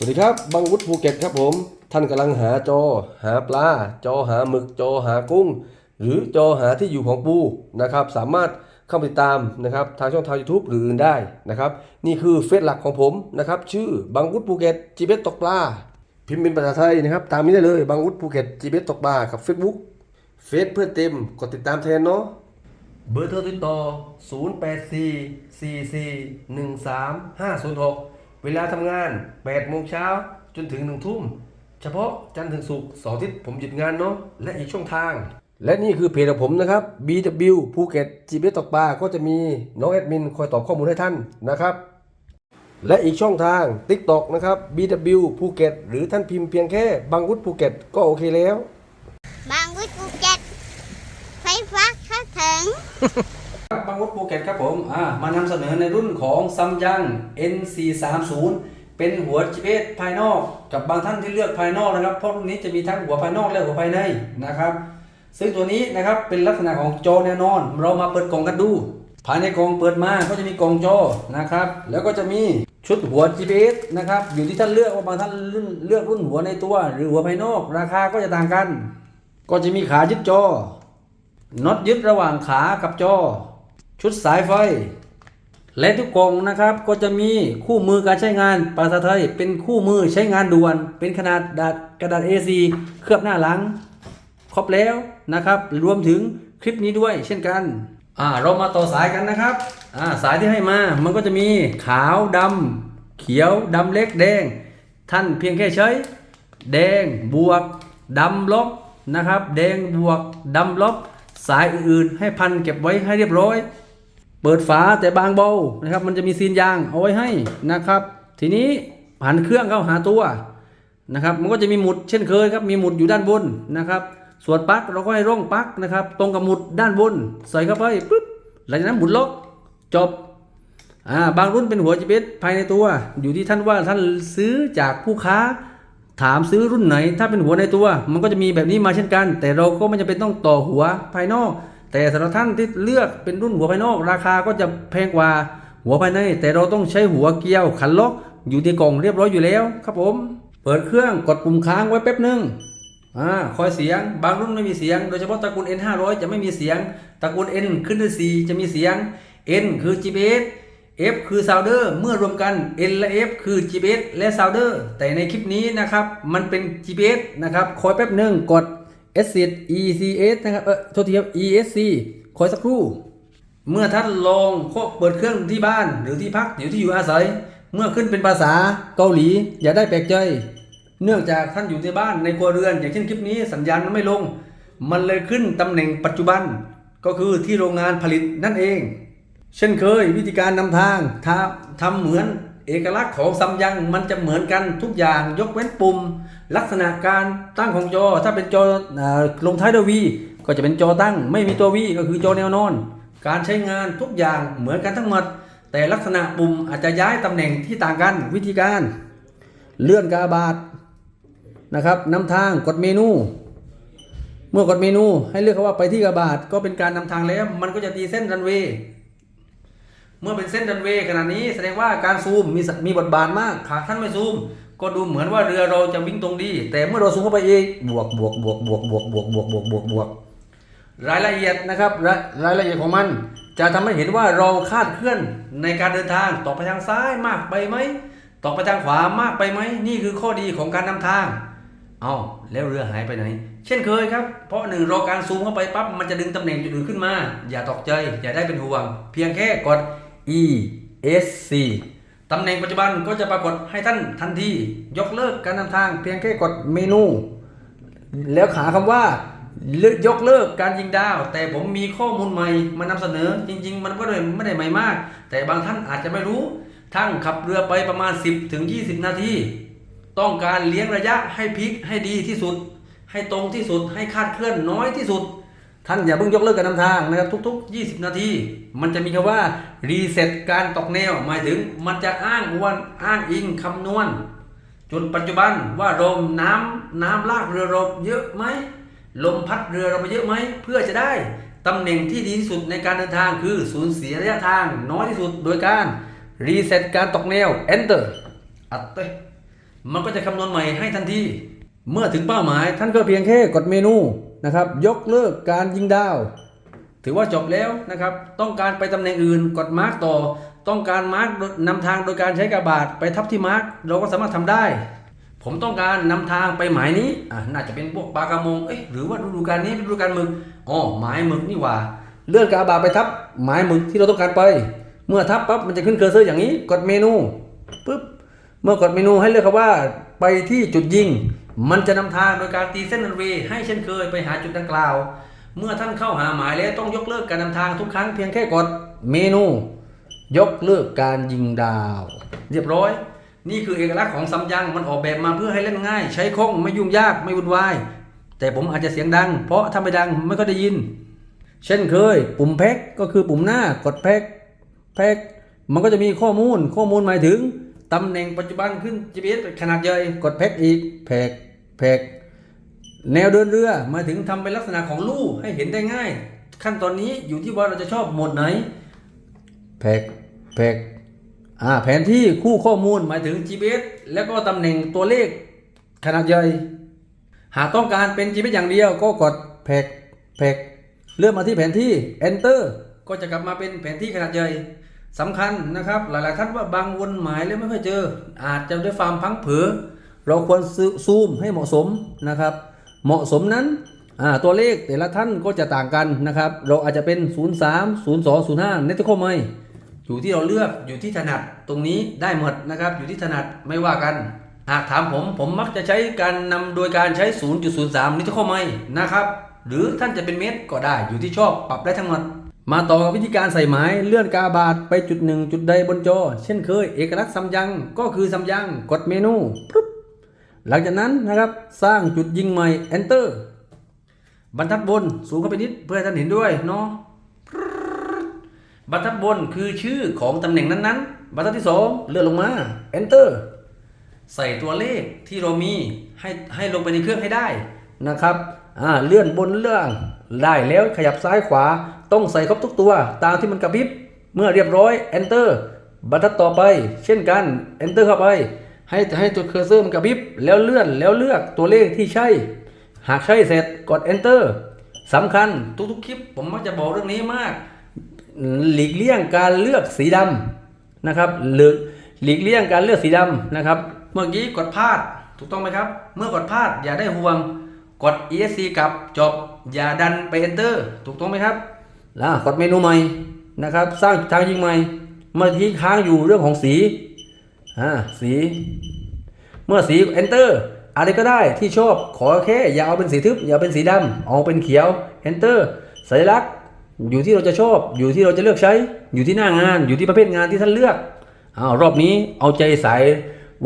สวัสดีครับบังวุฒิภูเก็ตครับผม ท่านกำลังหาจอหาปลา จอหาหมึก จอหากุ้ง หรือจอหาที่อยู่ของปูนะครับ สามารถเข้าไปติดตามนะครับทางช่องทาง YouTube หรืออื่นได้นะครับ นี่คือเฟซหลักของผมนะครับชื่อบังวุฒิภูเก็ตจีเบสตกปลา พิมพ์เป็นภาษาไทยนะครับ ตามนี้ได้เลยบังวุฒิภูเก็ตจีเบสตกปลากับ Facebook เฟซเพื่อนเต็มกดติดตามแทนเนาะเบอร์โทรติดต่อ 084 44 13 506 เวลาทำงาน8โมงเช้าจนถึง1ทุ่ม เฉพาะจันทร์ถึงศุกร์เสาร์อาทิตย์ผมหยุดงานเนาะและอีกช่องทาง และนี่คือเพจของผมนะครับ BW ภูเก็ตจีเบตกปลาก็จะมีน้องแอดมินคอยตอบข้อมูลให้ท่านนะครับ และอีกช่องทาง TikTok นะครับ BW ภูเก็ตหรือท่านพิมพ์เพียงแค่บางวุฒิภูเก็ตก็โอเคแล้ว บางวิทย์ภูเก็ตไฟฟ้าเข้าถึง วุฒิภูเก็ตครับผมมานำเสนอในรุ่นของซัมยัง N430 เป็นหัว GPS ภายนอกกับบางท่านที่เลือกภายนอกนะครับเพราะรุ่นนี้จะมีทั้งหัวภายนอกและหัวภายในนะครับ ซึ่งตัวนี้นะครับเป็นลักษณะของจอแน่นอน เรามาเปิดกล่องกันดู ภายในกล่องเปิดมาก็จะมีกล่องจอนะครับ แล้วก็จะมีชุดหัว GPS นะครับอยู่ที่ท่านเลือกว่าบางท่านเลือกรุ่นหัวในตัว หรือหัวภายนอกราคาก็จะต่างกัน ก็จะมีขายึดจอน็อตยึดระหว่างขากับจอ ชุดสายไฟ และทุกกล่องนะครับก็จะมีคู่มือการใช้งานภาษาไทยเป็นคู่มือใช้งานด่วน เป็นขนาดดาษกระดาษ A4 เคลือบหน้าหลัง ครบแล้วนะครับ รวมถึงคลิปนี้ด้วยเช่นกันอ่าเรามาต่อสายกันนะครับอ่าสายที่ให้มามันก็จะมีขาวดำเขียวดำเล็กแดง ท่านเพียงแค่ใช้ แดงบวกดำลบนะครับ แดงบวกดำลบสายอื่นๆ ให้พันเก็บไว้ให้เรียบร้อย เปิดฝาแต่บางเบานะครับ มันจะมีซีนยางเอาไว้ให้นะครับ ทีนี้หันเครื่องเข้าหาตัวนะครับ มันก็จะมีหมุดเช่นเคยครับ มีหมุดอยู่ด้านบนนะครับ ส่วนปลั๊กเราก็ให้ร่องปลั๊กนะครับ ตรงกับหมุดด้านบน ใส่เข้าไปปุ๊บหลังจากนั้นหมุนล็อกจบอ่าบางรุ่นเป็นหัว GPS ภายในตัว อยู่ที่ท่านว่าท่านซื้อจากผู้ค้า ถามซื้อรุ่นไหน ถ้าเป็นหัวในตัว มันก็จะมีแบบนี้มาเช่นกัน แต่เราก็ไม่จำเป็นต้องต่อหัวภายนอก แต่สำหรับท่านที่เลือกเป็นรุ่นหัวภายนอก ราคาก็จะแพงกว่าหัวภายใน แต่เราต้องใช้หัวเกลียวขันล็อกอยู่ที่กล่องเรียบร้อยอยู่แล้วครับผม เปิดเครื่องกดปุ่มค้างไว้แป๊บหนึงอ่าคอยเสียง บางรุ่นไม่มีเสียง โดยเฉพาะตระกูล N 500 จะไม่มีเสียง ตระกูล N ขึ้นด้วย4จะมีเสียง N คือ GPS F คือ Sounder เมื่อรวมกัน N และ F คือ GPS และ Sounder แต่ในคลิปนี้นะครับ มันเป็น GPS นะครับคอยแป๊บหนึ่งกด S ECS นะครับ เออโทษทีครับ ESC คอยสักครู่ เมื่อท่านลองเปิดเครื่องที่บ้านหรือที่พักหรือที่อยู่อาศัย เมื่อขึ้นเป็นภาษาเกาหลี อย่าได้แปลกใจ เนื่องจากท่านอยู่ในบ้านในครัวเรือน อย่างเช่นคลิปนี้สัญญาณมันไม่ลง มันเลยขึ้นตำแหน่งปัจจุบัน ก็คือที่โรงงานผลิตนั่นเอง เช่นเคยวิธีการนำทางทำทำเหมือน เอกลักษณ์ของซัมยังมันจะเหมือนกันทุกอย่างยกเว้นปุ่ม ลักษณะการตั้งของจอ ถ้าเป็นจออลงท้ายด้วยวีก็จะเป็นจอตั้ง ไม่มีตัววีก็คือจอแนวนอน การใช้งานทุกอย่างเหมือนกันทั้งหมด แต่ลักษณะปุ่มอาจจะย้ายตำแหน่งที่ต่างกันวิธีการ เลื่อนกาบาทนะครับนำทางกดเมนู เมื่อกดเมนูให้เลือกคำว่าไปที่กาบาทก็เป็นการนำทางแล้ว มันก็จะตีเส้นรันเวย์ เมื่อเป็นเส้นรันเวย์ขนาดนี้แสดงว่าการซูมมีมีบทบาทมากหากท่านไม่ซูม ก็ดูเหมือนว่าเรือเราจะวิ่งตรงดี แต่เมื่อเราซูมเข้าไปเองบวกบวกบวกบวกบวกบวกบวกบวกบวกบวกรายละเอียดนะครับรายรายละเอียดของมัน จะทำให้เห็นว่าเราคาดเคลื่อนในการเดินทางต่อไปทางซ้ายมากไปไหมต่อไปทางขวามากไปไหมนี่คือข้อดีของการนำทาง เอาแล้วเรือหายไปไหน เช่นเคยครับ เพราะหนึ่งรอการซูมเข้าไปปั๊บมันจะดึงตำแหน่งจุดอื่นขึ้นมา อย่าตกใจอย่าได้เป็นห่วง เพียงแค่กด E S C ตำแหน่งปัจจุบันก็จะปรากฏให้ท่านทันทียกเลิกการนำทางเพียงแค่กดเมนู แล้วขาคำว่าเลิกยกเลิกการยิงดาว แต่ผมมีข้อมูลใหม่มานำเสนอ จริง ๆ มันก็เลยไม่ได้ใหม่มาก แต่บางท่านอาจจะไม่รู้ทั้งขับเรือไปประมาณ 10ถึง20 นาที ต้องการเลี้ยงระยะให้พลิกให้ดีที่สุด ให้ตรงที่สุดให้คาดเคลื่อนน้อยที่สุด ท่านอย่าเพิ่งยกเลิกการนำทางนะครับทุก ๆ 20 นาที มันจะมีคำว่ารีเซ็ตการตกแนว หมายถึงมันจะอ้างวันอ้างอิงคำนวณ จนปัจจุบันว่าลมน้ำน้ำลากเรือเราเยอะไหมลมพัดเรือเราไปเยอะไหมเพื่อจะได้ตำแหน่งที่ดีที่สุดในการเดินทางคือสูญเสียระยะทางน้อยที่สุดโดยการรีเซ็ตการตกแนว enter อัดเต้มันก็จะคำนวณใหม่ให้ทันที เมื่อถึงเป้าหมายท่านก็เพียงแค่กดเมนู นะครับ ยกเลิกการยิงดาว ถือว่าจบแล้วนะครับ ต้องการไปตำแหน่งอื่นกดมาร์กต่อ ต้องการมาร์กนำทางโดยการใช้กระบาดไปทับที่มาร์กเราก็สามารถทำได้ ผมต้องการนำทางไปหมายนี้อะน่าจะเป็นพวกปลากระมงเอ๊ะหรือว่าฤดูกาลนี้เป็นฤดูกาลหมึกอ๋อหมายหมึกนี่ว่า เลื่อนกระบาดไปทับหมายหมึกที่เราต้องการไป เมื่อทับปั๊บมันจะขึ้นเคอร์เซอร์อย่างนี้ กดเมนูปุ๊บเมื่อกดเมนูให้เลือกคำว่าไปที่จุดยิง มันจะนำทางโดยการตีเส้นรันเวย์ให้เช่นเคยไปหาจุดดังกล่าว เมื่อท่านเข้าหาหมายแล้วต้องยกเลิกการนำทางทุกครั้งเพียงแค่กดเมนู ยกเลิกการยิงดาว เรียบร้อย นี่คือเอกลักษณ์ของซัมยังมันออกแบบมาเพื่อให้เล่นง่าย ใช้คล่องไม่ยุ่งยากไม่วุ่นวายแต่ผมอาจจะเสียงดัง เพราะถ้าไม่ดังไม่ก็ได้ยิน เช่นเคย ปุ่มแพ็กก็คือปุ่มหน้ากดแพ็กแพ็กมันก็จะมีข้อมูลข้อมูลหมายถึงตำแหน่งปัจจุบันขึ้น GPS ขนาดใหญ่กดแพ็กอีกแพ็ก แพกแนวเดินเรือมาถึงทำเป็นลักษณะของลู่ให้เห็นได้ง่าย ขั้นตอนนี้อยู่ที่ว่าเราจะชอบหมดไหนแพกแพกอ่าแผนที่คู่ข้อมูลหมายถึง GPS แล้วก็ตำแหน่งตัวเลขขนาดใหญ่ หากต้องการเป็น GPS อย่างเดียวก็กดแพกแพกเลื่อนมาที่แผนที่ Enter ก็จะกลับมาเป็นแผนที่ขนาดใหญ่สำคัญนะครับ หลายๆท่านว่าบางวนหมายแล้วไม่ค่อยเจอ อาจจะด้วยความพังเผลอ เราควรซูมให้เหมาะสมนะครับ เหมาะสมนั้นตัวเลขแต่ละท่านก็จะต่างกันนะครับ เราอาจจะเป็น 03 02 05เนตโคไมอยู่ที่เราเลือกอยู่ที่ถนัดตรงนี้ได้หมดนะครับ อยู่ที่ถนัดไม่ว่ากัน หากถามผมผมมักจะใช้การนำโดยการใช้ 0.03นิตโคไมนะครับ หรือท่านจะเป็นเมตรก็ได้อยู่ที่ชอบปรับได้ทั้งหมดมาต่อกับวิธีการใส่หมายเลื่อนกาบาทไปจุดหนึ่งจุดใดบนจอ เช่นเคยเอกลักษณ์ซัมยังก็คือซัมยังกดเมนูปุ๊บ หลังจากนั้นนะครับสร้างจุดยิงใหม่ Enter บรรทัดบนสูงเข้าไปนิดเพื่อให้ท่านเห็นด้วยเนาะบรรทัดบนคือชื่อของตำแหน่งนั้นๆ บรรทัดที่ 2 เลื่อนลงมา Enter ใส่ตัวเลขที่เรามีให้ให้ลงไปในเครื่องให้ได้นะครับอ่าเลื่อนบนเลื่อนได้แล้วขยับซ้ายขวาต้องใส่ครบทุกตัวตามที่มันกระพริบเมื่อเรียบร้อย Enter บรรทัดต่อไป เช่นกัน Enter เข้าไป ให้ให้ตัวเคอร์เซอร์มันกระพริบแล้วเลื่อนแล้วเลือกตัวเลขที่ใช่ หากใช่เสร็จกด Enter สำคัญทุกๆคลิป ผมมักจะบอกเรื่องนี้มาก หลีกเลี่ยงการเลือกสีดำนะครับหรือหลีกเลี่ยงการเลือกสีดำนะครับ เมื่อกี้กดพลาดถูกต้องไหมครับ เมื่อกดพลาดอย่าได้ห่วงกด ESC กลับจบอย่าดันไป Enter ถูกต้องไหมครับแล้วกดเมนูใหม่นะครับ สร้างทางยิงใหม่ เมื่อที่ค้างอยู่เรื่องของสี อ่าสี เมื่อสี Enter อะไรก็ได้ที่ชอบขอแค่อย่าเอาเป็นสีทึบอย่าเป็นสีดำเอาเป็นเขียว Enter สัญลักษณ์อยู่ที่เราจะชอบ อยู่ที่เราจะเลือกใช้ อยู่ที่หน้างาน อยู่ที่ประเภทงานที่ท่านเลือกอ้าวรอบนี้เอาใจใสาย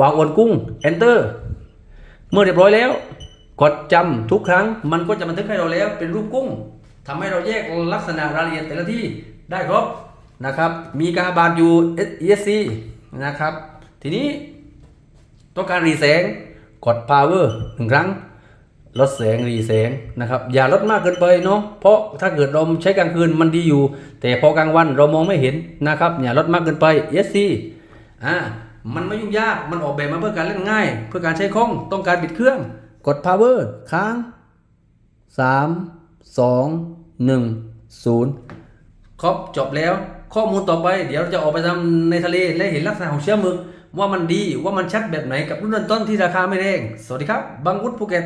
วางอวนกุ้ง Enter เมื่อเรียบร้อยแล้ว กดจำทุกครั้งมันก็จะบันทึกให้เราแล้วเป็นรูปกุ้งทำให้เราแยกลักษณะรายละเอียดแต่ละที่ได้ครบนะครับ มีการบาดอยู่ ESC นะครับ ทีนี้ต้องการรีแสงกด power หนึ่งครั้ง ลดแสงรีแสงนะครับ อย่าลดมากเกินไปเนาะเพราะถ้าเกิดเราใช้กลางคืนมันดีอยู่ แต่พอกลางวันเรามองไม่เห็นนะครับ อย่าลดมากเกินไป SC อ่ามันไม่ยุ่งยากมันออกแบบมาเพื่อการเล่นง่าย เพื่อการใช้คล่องต้องการปิดเครื่อง กด power ค้าง 3 2 1 0 ครบจบแล้ว ข้อมูลต่อไปเดี๋ยวเราจะออกไปทำในทะเลและเห็นลักษณะของเชื้อมึก ว่ามันดีว่ามันชัดแบบไหนกับรุ่นต้นที่ราคาไม่แรง สวัสดีครับ บางวุฒิภูเก็ต